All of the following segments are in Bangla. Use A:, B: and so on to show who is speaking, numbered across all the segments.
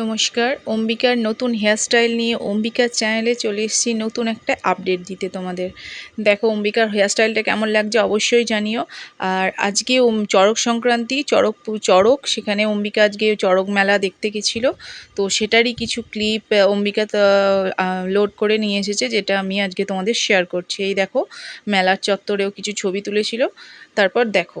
A: নমস্কার। অম্বিকার নতুন হেয়ারস্টাইল নিয়ে অম্বিকার চ্যানেলে চলে এসেছি নতুন একটা আপডেট দিতে তোমাদের। দেখো, অম্বিকার হেয়ারস্টাইলটা কেমন লাগছে অবশ্যই জানিও। আর আজকে চড়ক সংক্রান্তি, চড়ক চড়ক, সেখানে অম্বিকা আজকে চড়ক মেলা দেখতে গেছিল। তো সেটারই কিছু ক্লিপ অম্বিকা লোড করে নিয়ে এসেছে, যেটা আমি আজকে তোমাদের শেয়ার করছি। এই দেখো, মেলার চত্বরেও কিছু ছবি তুলেছিল। তারপর দেখো।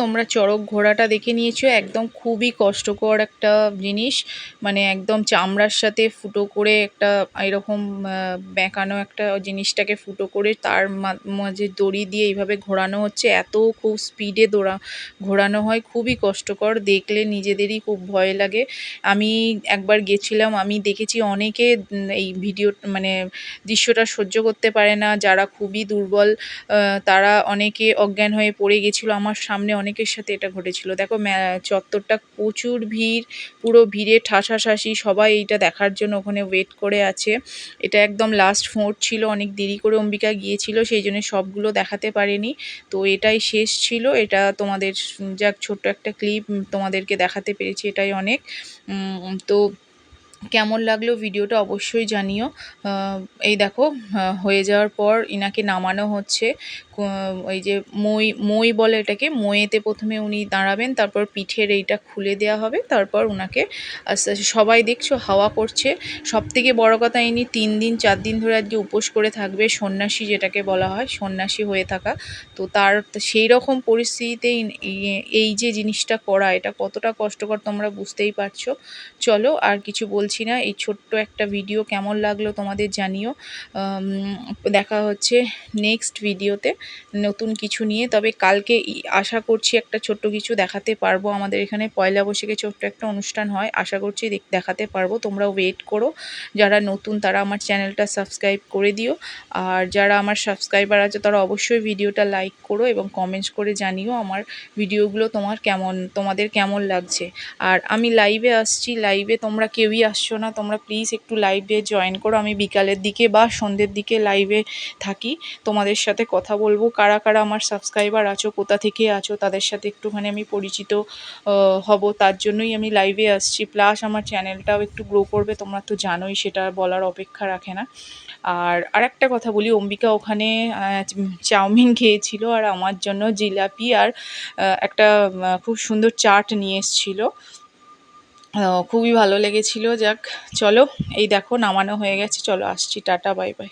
A: তোমরা চড়ক ঘোড়াটা দেখে নিয়েছো, একদম খুবই কষ্টকর একটা জিনিস। মানে একদম চামড়ার সাথে ফুটো করে একটা, এরকম বেঁকানো একটা জিনিসটাকে ফুটো করে তার মাঝে দড়ি দিয়ে এইভাবে ঘোরানো হচ্ছে। এত খুব স্পিডে দৌড়া, ঘোরানো হয়, খুবই কষ্টকর। দেখলে নিজেদেরই খুব ভয় লাগে। আমি একবার গেছিলাম, আমি দেখেছি অনেকে এই ভিডিও মানে দৃশ্যটা সহ্য করতে পারে না। যারা খুবই দুর্বল তারা অনেকে অজ্ঞান হয়ে পড়ে গেছিল। আমার সামনে অনেকের সাথে এটা ঘটেছিল। দেখো চত্বরটা প্রচুর ভিড়, পুরো ভিড়ে ঠাসাঠাসি, সবাই এইটা দেখার জন্য ওখানে ওয়েট করে আছে। এটা একদম লাস্ট ফোঁট ছিল, অনেক দেরি করে অম্বিকা গিয়েছিল, সেই জন্য সবগুলো দেখাতে পারেনি। তো এটাই শেষ ছিল, এটা তোমাদের যাক, ছোট্ট একটা ক্লিপ তোমাদেরকে দেখাতে পেরেছি, এটাই অনেক। তো কেমন লাগল ভিডিওটা অবশ্যই জানিও। এই দেখো হয়ে যাওয়ার পর ইনাকে নামানো হচ্ছে। ওই যে মই মই বলে এটাকে মইতে প্রথমে উনি দাঁড়াবেন, তারপর পিঠের এইটা খুলে দেওয়া হবে, তারপর উনাকে আস্তে আস্তে, সবাই দেখছ হাওয়া করছে। সব থেকে বড়ো কথা, ইনি তিন দিন, চার দিন ধরে আজকে উপোস করে থাকবে, সন্ন্যাসী যেটাকে বলা হয়, সন্ন্যাসী হয়ে থাকা। তো তার সেই রকম পরিস্থিতিতে এই- এই যে জিনিসটা করা, এটা কতটা কষ্টকর তোমরা বুঝতেই পারছ। চলো আর কিছু বলছি না, এই ছোট্ট একটা ভিডিও কেমন লাগল তোমাদের জানিও। দেখা হচ্ছে নেক্সট ভিডিওতে নতুন কিছু নিয়ে। তবে কালকে আশা করছি একটা ছোট্ট কিছু দেখাতে পারব আমাদের এখানে। পয়লা বৈশাখে ছোট্ট একটা অনুষ্ঠান হয়, আশা করছি দেখ- দেখাতে পারব। তোমরা ওয়েট করো। যারা নতুন তারা আমার চ্যানেলটা সাবস্ক্রাইব করে দিও। আর যারা আমার সাবস্ক্রাইবার আছে, তারা অবশ্যই ভিডিওটা লাইক করো এবং কমেন্টস করে জানিও আমার ভিডিওগুলো তোমার কেমন, তোমাদের কেমন লাগছে। আর আমি লাইভে আসছি লাইভে তোমরা কেউই আসছো না, তোমরা প্লিজ একটু লাইভে জয়েন করো। আমি বিকালের দিকে বা সন্ধ্যের দিকে লাইভে থাকি। তোমাদের সাথে কথা বলব। কারা কারা আমার সাবস্ক্রাইবার আছো, কোথা থেকে আছো, তাদের সাথে একটুখানি আমি পরিচিত হব। তার জন্যই আমি লাইভে আসছি। প্লাস আমার চ্যানেলটাও একটু গ্রো করবে, তোমরা তো জানোই, সেটা বলার অপেক্ষা রাখে না। আর আরেকটা কথা বলি, অম্বিকা ওখানে চাউমিন খেয়েছিল আর আমার জন্য জিলাপি আর একটা খুব সুন্দর চাট নিয়ে এসেছিল। খুবই ভালো লেগেছিলো, যাক, চলো, এই দেখো, নামানো হয়ে গেছে, চলো, আসছি, টাটা বাই বাই